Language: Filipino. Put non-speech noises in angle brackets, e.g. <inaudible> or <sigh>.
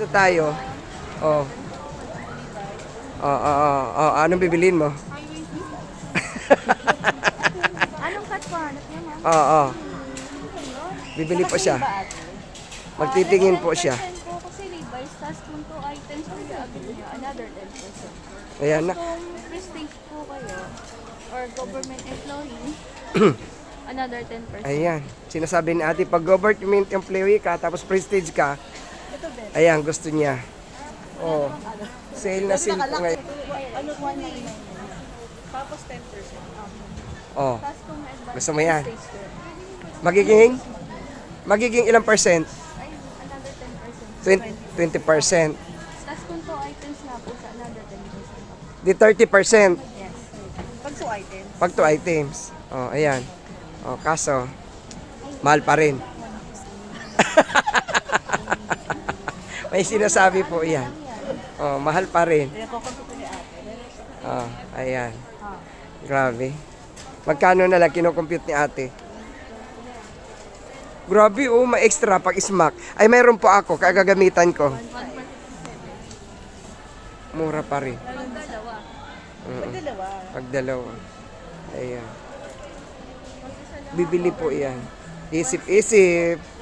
na tayo. Oh. Oh, oh, oh, oh. Anong bibilin mo? <laughs> Anong cut po? Hanap niya ma'am? Oo, oh, oh. Bibili po siya. Magtitingin po siya. 10% po kasi Levi's, tas kung 2 items po yung another 10%. Ayan na. Kung prestige po kayo, or government employee, <clears throat> another 10%. Ayan. Sinasabi ni ate, pag government employee ka, tapos prestige ka, ayan, gusto niya. Oh. Sale na sale po ngayon. Ano, 199. Tapos 10%. Oh. Gusto mo yan? po, Magiging? Magiging ilang percent? ay, another 10%. 20, 20%. Tas kung 2 items na po sa another 10%. Di 30%. Yes. Pag 2 items. Pag two items. Oh, ayan. Oh, kaso, mahal pa rin. May sinasabi po yan. Oh, mahal pa rin. Oh, ayan. Grabe. Magkano na lang kinukompute ni ate? Grabe oh, may extra pag smack. Ay, mayroon po ako, kagagamitan ko. Mura pa rin. Pag dalawa. Pag dalawa. Ayan. Bibili po yan. Isip-isip.